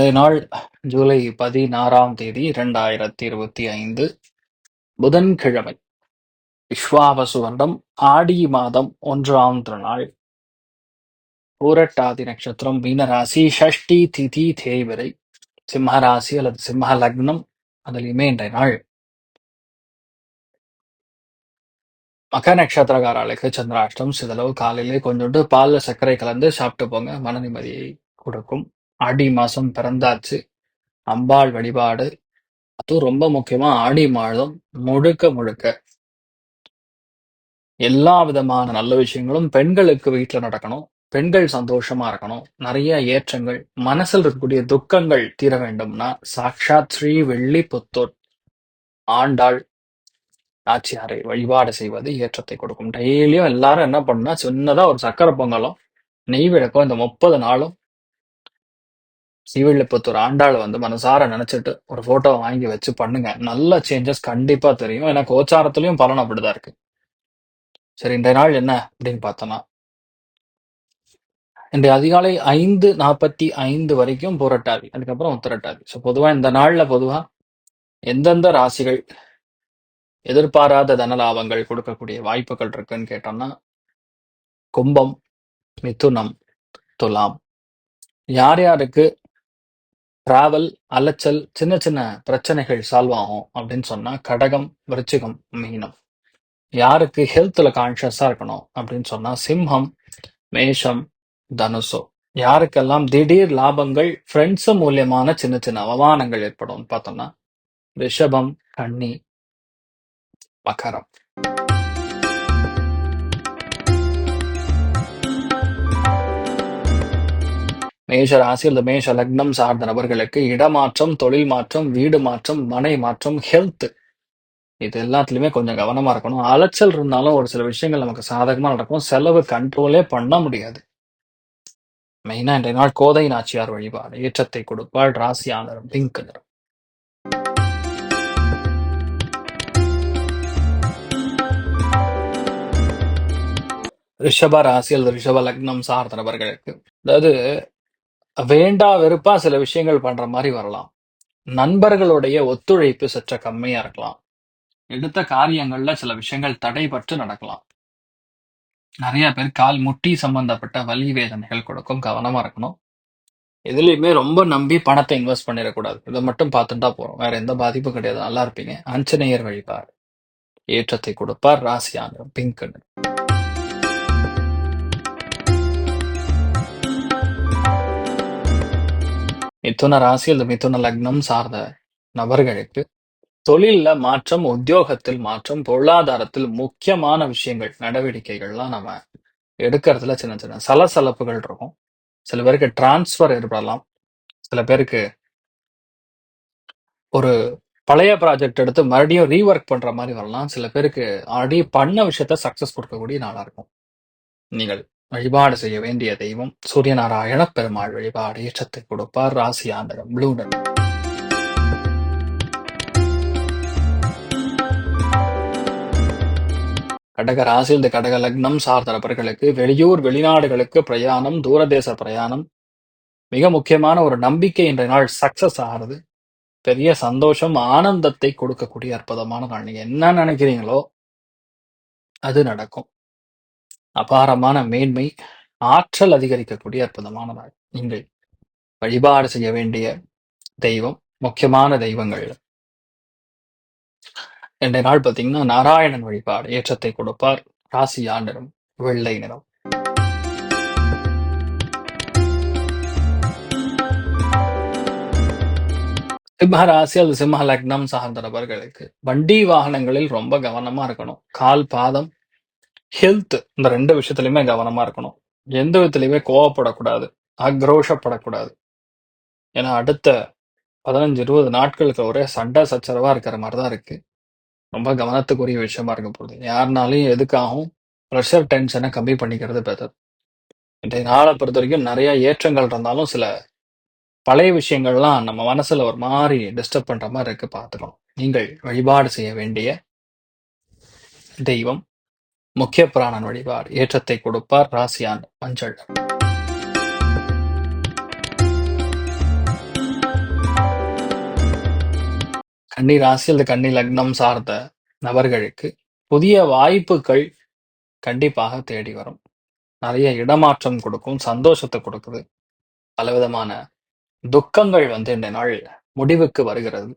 இன்றைய நாள் ஜூலை பதினாறாம் தேதி இரண்டாயிரத்தி இருபத்தி ஐந்து புதன்கிழமை விஸ்வாவசு வருடம் ஆடி மாதம் ஒன்றாம் திருநாள் பூரட்டாதி நட்சத்திரம் மீனராசி ஷஷ்டி திதி தேய்வரை சிம்மராசி அல்லது சிம்ம லக்னம் அதிலுமே இன்றைய நாள். மக நட்சத்திரக்காரர்களுக்கு சந்திராஷ்டம் சிதளவு காலையிலே கொஞ்சோண்டு பால் சர்க்கரை கலந்து சாப்பிட்டு போங்க மன நிம்மதியை கொடுக்கும். ஆடி மாசம் பிறந்தாச்சு. அம்பாள் வழிபாடு. அதுவும் ரொம்ப முக்கியமா ஆடி மாதம் முழுக்க முழுக்க. எல்லா விதமான நல்ல விஷயங்களும் பெண்களுக்கு வீட்டில் நடக்கணும். பெண்கள் சந்தோஷமா இருக்கணும். நிறைய ஏற்றங்கள் மனசில் இருக்கக்கூடிய துக்கங்கள் தீர வேண்டும்னா சாக்ஷாத் ஸ்ரீ வெள்ளி புத்தூர் ஆண்டாள் நாச்சியாரை வழிபாடு செய்வது ஏற்றத்தை கொடுக்கும். டெய்லியும் எல்லாரும் என்ன பண்ணா சின்னதா ஒரு சக்கரை பொங்கலும் நெய் விளக்கும் இந்த முப்பது நாளும் ஸ்ரீவில்லிபுத்தூர் ஆண்டாள் வந்து மனசார நினைச்சிட்டு ஒரு போட்டோவை வாங்கி வச்சு பண்ணுங்க. நல்ல சேஞ்சஸ் கண்டிப்பா தெரியும். ஏன்னா கோச்சாரத்துலயும் பலன் அப்படிதான் இருக்கு. சரி இன்றைய நாள் என்ன அப்படின்னு பார்த்தோம்னா இன்றைய அதிகாலை ஐந்து நாற்பத்தி ஐந்து வரைக்கும் புரட்டாதி அதுக்கப்புறம் உத்தரட்டாதி. ஸோ பொதுவா இந்த நாள்ல பொதுவா எந்தெந்த ராசிகள் எதிர்பாராத தனலாபங்கள் கொடுக்கக்கூடிய வாய்ப்புகள் இருக்குன்னு கேட்டோம்னா கும்பம் மிதுனம் துலாம். யார் யாருக்கு டிராவல் அலைச்சல் சின்ன சின்ன பிரச்சனைகள் சால்வ் ஆகும் அப்படின்னு சொன்னா கடகம் விருச்சிகம் மீனம். யாருக்கு ஹெல்த்ல கான்ஷியஸா இருக்கணும் அப்படின்னு சொன்னா சிம்ஹம் மேஷம் தனுசோ. யாருக்கெல்லாம் திடீர் லாபங்கள் ஃப்ரெண்ட்ஸ் மூலியமான சின்ன சின்ன அவமானங்கள் ஏற்படும் பார்த்தோம்னா ரிஷபம் கன்னி மகரம். மேஷ ராசி அல்லது மேஷ லக்னம் சார்ந்த நபர்களுக்கு இடமாற்றம் தொழில் மாற்றம் வீடு மாற்றம் மனை மாற்றம் ஹெல்த் இது எல்லாத்துலயுமே கொஞ்சம் கவனமா இருக்கணும். அலைச்சல் இருந்தாலும் ஒரு சில விஷயங்கள் நமக்கு சாதகமா நடக்கும். செலவு கண்ட்ரோலே பண்ண முடியாது. மெயினா இன்றைய நாள் கோதை நாச்சியார் வழிபாடு. ஏற்றத்தை கொடுப்பாள் ராசியானரும் பிங்க் நிறம். ரிஷப ராசி அல்லது ரிஷப லக்னம் சார்ந்த நபர்களுக்கு அதாவது வேண்டா வெறுப்பா சில விஷயங்கள் பண்ற மாதிரி வரலாம். நண்பர்களுடைய ஒத்துழைப்பு சற்ற கம்மியா இருக்கலாம். எடுத்த காரியங்கள்ல சில விஷயங்கள் தடைபட்டு நடக்கலாம். நிறைய பேர் கால் முட்டி சம்பந்தப்பட்ட வலி வேதனைகள் கொடுக்கும் கவனமா இருக்கணும். எதுலையுமே ரொம்ப நம்பி பணத்தை இன்வெஸ்ட் பண்ணிடக்கூடாது. இதை மட்டும் பார்த்துட்டா போறோம். வேற எந்த பாதிப்பும் கிடையாது. நல்லா இருப்பீங்க. ஆஞ்சநேயர் வழிபாடு. ஏற்றத்தை கொடுப்பார் ராசியான பிங்க்னு மிதுன ராசி அல்லது மிதுன லக்னம் சார்ந்த நபர்களுக்கு தொழில்ல மாற்றம் உத்தியோகத்தில் மாற்றம் பொருளாதாரத்தில் முக்கியமான விஷயங்கள் நடவடிக்கைகள்லாம் நம்ம எடுக்கிறதுல சின்ன சின்ன சலசலப்புகள் இருக்கும். சில பேருக்கு டிரான்ஸ்ஃபர் ஏற்படலாம். சில பேருக்கு ஒரு பழைய ப்ராஜெக்ட் எடுத்து மறுபடியும் ரீஒர்க் பண்ற மாதிரி வரலாம். சில பேருக்கு ஆல்ரெடி பண்ண விஷயத்த சக்சஸ் கொடுக்கக்கூடிய நாளா இருக்கும். நீங்கள் வழிபாடு செய்ய வேண்டிய தெய்வம் சூரியநாராயண பெருமாள் வழிபாடு ஏற்றத்தை கொடுப்பார். ராசியாந்தரம் ப்ளூ கடக ராசி இந்த கடக லக்னம் சார்ந்தவர்களுக்கு வெளியூர் வெளிநாடுகளுக்கு பிரயாணம் தூரதேச பிரயாணம். மிக முக்கியமான ஒரு நம்பிக்கை இன்றைய நாள் சக்சஸ் ஆகிறது பெரிய சந்தோஷம் ஆனந்தத்தை கொடுக்கக்கூடிய அற்புதமான நாள். நீங்க என்ன நினைக்கிறீங்களோ அது நடக்கும். அபாரமான மேன்மை, ஆற்றல் அதிகரிக்கக்கூடிய அற்புதமானதாக நீங்கள் வழிபாடு செய்ய வேண்டிய தெய்வம், முக்கியமான தெய்வங்கள் இன்றைய நாள் பார்த்தீங்கன்னா, நாராயணன் வழிபாடு ஏற்றத்தை கொடுப்பார். ராசி ஆண்டனும் வெள்ளை நிறம். சிம்ம ராசி அல்லது சிம்ம லக்னம் சார்ந்த நபர்களுக்கு வண்டி வாகனங்களில் ரொம்ப கவனமா இருக்கணும். கால், பாதம், ஹெல்த் இந்த ரெண்டு விஷயத்துலையுமே கவனமா இருக்கணும். எந்த விதத்திலயுமே கோவப்படக்கூடாது. ஆக்ரோஷப்படக்கூடாது. ஏன்னா அடுத்த பதினஞ்சு இருபது நாட்களுக்கு ஒரே சண்டை சச்சரவா இருக்கிற மாதிரி தான் இருக்கு. ரொம்ப கவனத்துக்குரிய விஷயமா இருக்க போகுது. யாருனாலையும் எதுக்காகவும் ப்ரெஷர் டென்ஷனை கம்மி பண்ணிக்கிறது பெட்டர். இன்றைய நாளை பொறுத்த வரைக்கும் நிறைய ஏற்றங்கள் இருந்தாலும் சில பழைய விஷயங்கள்லாம் நம்ம மனசுல ஒரு மாதிரி டிஸ்டர்ப் பண்ற மாதிரி இருக்கு பார்த்துக்கணும். நீங்கள் வழிபாடு செய்ய வேண்டிய தெய்வம் முக்கிய பிராணன் வழிபார் ஏற்றத்தை கொடுப்பார் ராசியான் மஞ்சள். கன்னி ராசி அல்லது கன்னி லக்னம் சார்ந்த நபர்களுக்கு புதிய வாய்ப்புகள் கண்டிப்பாக தேடி வரும். நிறைய இடமாற்றம் கொடுக்கும் சந்தோஷத்தை கொடுக்குது. பலவிதமான துக்கங்கள் வந்து இந்த நாள் முடிவுக்கு வருகிறது.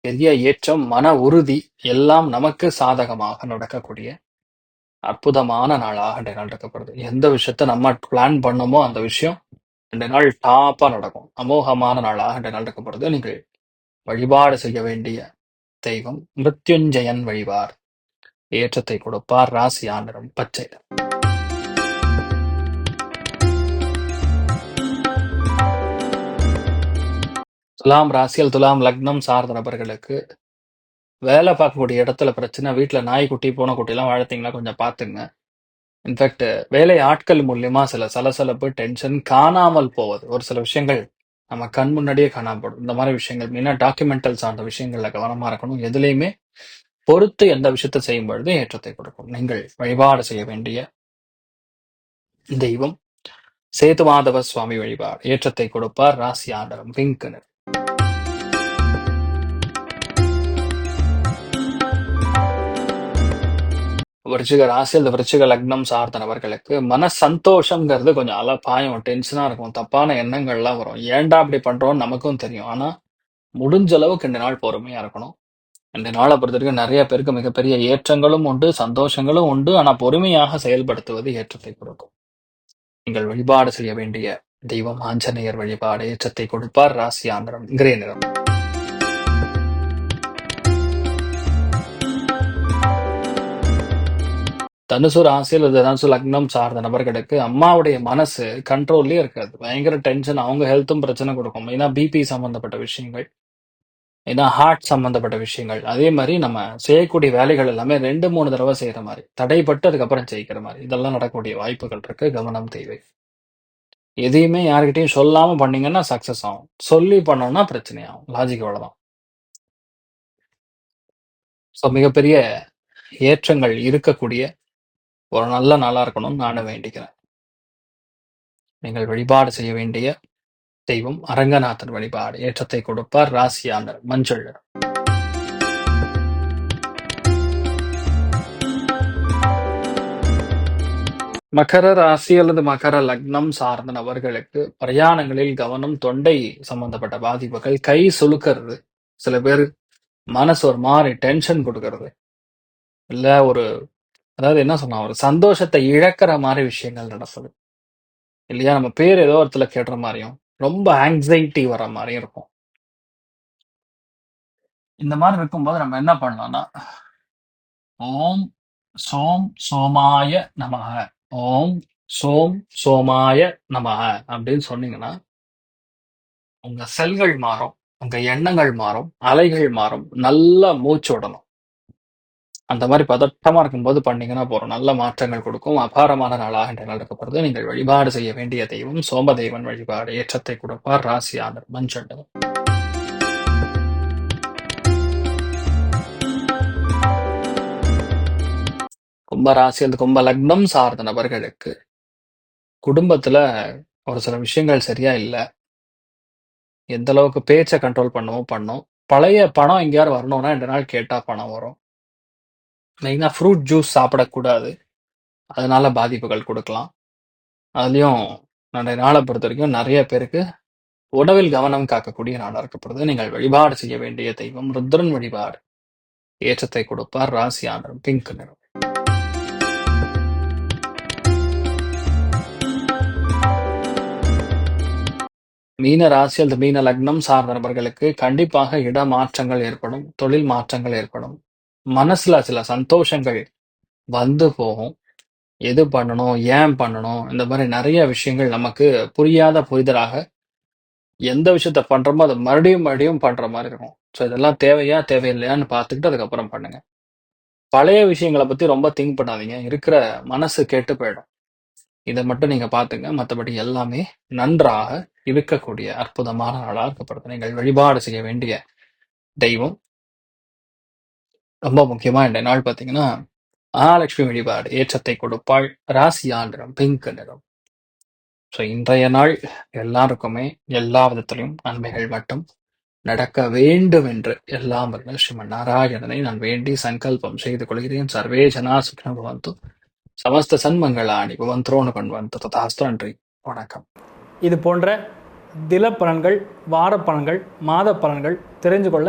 பெரிய ஏற்றம் மன உறுதி எல்லாம் நமக்கு சாதகமாக நடக்கக்கூடிய அற்புதமான நாளாக இந்த நாள் இருக்கப்படுது எந்த விஷயத்த நம்ம பிளான் பண்ணமோ அந்த விஷயம் ரெண்டு நாள் டாப்பா நடக்கும். அமோகமான நாளாக இந்த நாள் இருக்கப்படுது நீங்கள் வழிபாடு செய்ய வேண்டிய தெய்வம் மிருத்யுஞ்சயன் வழிபார். ஏற்றத்தை கொடுப்பார் ராசி ஆண்டரும் பச்சை துலாம் ராசியில் துலாம் லக்னம் சார்ந்த நபர்களுக்கு வேலை பார்க்கக்கூடிய இடத்துல பிரச்சனை வீட்டில் நாய்க்குட்டி பூனைக்குட்டிலாம் எல்லாம் கொஞ்சம் பார்த்துங்க. இன்ஃபேக்ட் வேலை ஆட்கள் மூலியமா சில சலசலப்பு டென்ஷன் காணாமல் போவது. ஒரு சில விஷயங்கள் நம்ம கண் முன்னாடியே காணாமப்படும். இந்த மாதிரி விஷயங்கள் மெயினாக டாக்குமெண்டல் சார்ந்த விஷயங்கள்ல கவனமா இருக்கணும். எதுலையுமே பொறுத்து எந்த விஷயத்தை செய்யும் பொழுது ஏற்றத்தை கொடுக்கும். நீங்கள் வழிபாடு செய்ய வேண்டிய தெய்வம் சேது மாதவ சுவாமி வழிபாடு. ஏற்றத்தை கொடுப்பார் ராசி ஆண்டரம் பிங்க் நிறம். விருச்சிக ராசி அல்லது விருச்சிக லக்னம் சார்ந்த நபர்களுக்கு மன சந்தோஷங்கிறது கொஞ்சம் அலப்பாயம் டென்ஷனா இருக்கும். தப்பான எண்ணங்கள்லாம் வரும். ஏன்டா அப்படி பண்றோம்னு நமக்கும் தெரியும். ஆனா முடிஞ்ச அளவுக்கு இந்த நாள் பொறுமையா இருக்கணும். இந்த நாளை பொறுத்த வரைக்கும் நிறைய பேருக்கு மிகப்பெரிய ஏற்றங்களும் உண்டு சந்தோஷங்களும் உண்டு. ஆனா பொறுமையாக செயல்படுத்துவது ஏற்றத்தை கொடுக்கும். நீங்கள் வழிபாடு செய்ய வேண்டிய தெய்வம் ஆஞ்சநேயர் வழிபாடு ஏற்றத்தை கொடுப்பார். ராசி ஆந்திரம் கிரே நிறம். தனுசு ராசி தனுசு லக்னம் சார்ந்த நபர்களுக்கு அம்மாவுடைய மனசு கண்ட்ரோல்லே இருக்காது. பயங்கர டென்ஷன் அவங்க ஹெல்த்தும் பிரச்சனை கொடுக்கும். ஏன்னா பிபி சம்பந்தப்பட்ட விஷயங்கள். ஏன்னா ஹார்ட் சம்பந்தப்பட்ட விஷயங்கள். அதே மாதிரி நம்ம செய்யக்கூடிய வேலைகள் எல்லாமே ரெண்டு மூணு தடவை செய்யற மாதிரி. தடைப்பட்டு அதுக்கப்புறம் ஜெயிக்கிற மாதிரி. இதெல்லாம் நடக்கக்கூடிய வாய்ப்புகள் இருக்கு. கவனம் தேவை. எதையுமே யார்கிட்டயும் சொல்லாம பண்ணீங்கன்னா சக்சஸ் ஆகும். சொல்லி பண்ணோம்னா பிரச்சனை ஆகும். லாஜிக் அவ்வளவுதான். ஸோ மிகப்பெரிய ஏற்றங்கள் இருக்கக்கூடிய ஒரு நல்ல நாளா இருக்கணும்னு நானும் வேண்டிக்கிறேன். நீங்கள் வழிபாடு செய்ய வேண்டிய தெய்வம் அரங்கநாதன் வழிபாடு. ஏற்றத்தை கொடுப்பார் ராசியானர் மஞ்சள் நிறம். மகர ராசி அல்லது மகர லக்னம் சார்ந்த நபர்களுக்கு பிரயாணங்களில் கவனம் தொண்டை சம்பந்தப்பட்ட பாதிப்புகள் கை சுலுக்கிறது சில பேர் மனசு ஒரு மாதிரி டென்ஷன் கொடுக்கறது. இல்ல ஒரு அதாவது என்ன சொன்னா ஒரு சந்தோஷத்தை இழக்கிற மாதிரி விஷயங்கள் நடக்குது. இல்லையா? நம்ம பேர் ஏதோ ஒருத்துல கேடுற மாதிரியும் ரொம்ப ஆங்ஸைட்டி வர மாதிரியும் இருக்கும். இந்த மாதிரி இருக்கும்போது நம்ம என்ன பண்ணலாம்னா ஓம் சோம் சோமாய நமக ஓம் சோம் சோமாய நமக அப்படின்னு சொன்னீங்கன்னா உங்க செல்கள் மாறும் உங்க எண்ணங்கள் மாறும் அலைகள் மாறும் நல்லா மூச்சு விடணும் அந்த மாதிரி பதட்டமா இருக்கும்போது பண்ணீங்கன்னா போறோம் நல்ல மாற்றங்கள் கொடுக்கும். அபாரமான நாளாக என்ற நாள் இருக்கப்படுது. நீங்கள் வழிபாடு செய்ய வேண்டிய தெய்வம் சோமதேவன் வழிபாடு ஏற்றத்தை கொடுப்பார். ராசி ஆண்டர் மஞ்சள் நிறம். கும்ப ராசி கும்ப லக்னம் சார்ந்த நபர்களுக்கு குடும்பத்துல ஒரு சில விஷயங்கள் சரியா இல்ல. எந்த அளவுக்கு பேச்சை கண்ட்ரோல் பண்ணவும் பண்ணோம். பழைய பணம் எங்கேயாவது வரணும்னா ரெண்டு நாள் கேட்டா பணம் வரும். மெயினா ஃப்ரூட் ஜூஸ் சாப்பிடக்கூடாது. அதனால பாதிப்புகள் கொடுக்கலாம். அதுலயும் நிறைய நாளை பொறுத்த வரைக்கும் நிறைய பேருக்கு உணவில் கவனம் காக்கக்கூடிய நாடாக இருக்கப்படுது. நீங்கள் வழிபாடு செய்ய வேண்டிய தெய்வம் ருத்ரன் வழிபாடு. ஏற்றத்தை கொடுப்பார். ராசியானரும் பிங்க் நிறம். மீன ராசி அல்லது மீன லக்னம் சார்ந்த நபர்களுக்கு கண்டிப்பாக இட மாற்றங்கள் ஏற்படும். தொழில் மாற்றங்கள் ஏற்படும். மனசுல சில சந்தோஷங்கள் வந்து போகும். எது பண்ணணும் ஏன் பண்ணணும் இந்த மாதிரி நிறைய விஷயங்கள் நமக்கு புரியாத புரிதலாக எந்த விஷயத்த பண்றோமோ அதை மறுபடியும் மறுபடியும் பண்ற மாதிரி இருக்கும். ஸோ இதெல்லாம் தேவையா தேவையில்லையான்னு பார்த்துக்கிட்டு அதுக்கப்புறம் பண்ணுங்க. பழைய விஷயங்களை பத்தி ரொம்ப திங்க் பண்ணாதீங்க. இருக்கிற மனசு கெட்டு போயிடும். இதை மட்டும் நீங்க பாத்துங்க மற்றபடி எல்லாமே நன்றாக இருக்கக்கூடிய அற்புதமான நாளாக இருக்கப்படுது நீங்கள் வழிபாடு செய்ய வேண்டிய தெய்வம் ரொம்ப முக்கியமா இந்த நாள் பாத்தீங்கன்னா மகாலட்சுமி வழிபாடு ஏற்றத்தை கொடுப்பாள் ராசி ஆண்டிரம் பிங்க் நிறம். ஸோ இன்றைய நாள் எல்லாருக்குமே எல்லா விதத்திலையும் நன்மைகள் மட்டும் நடக்க வேண்டும் என்று எல்லாம் வல்ல ஸ்ரீமன் நாராயணனை நான் வேண்டி சங்கல்பம் செய்து கொள்கிறேன். சர்வே ஜனா சுக்ன பவந்து சமஸ்த சன்மங்களாணி பவந்தோனு பண்வந்து ததாஸ்து நன்றி வணக்கம். இது போன்ற தில பலன்கள் வார பலன்கள் மாத பலன்கள் தெரிஞ்சு கொள்ள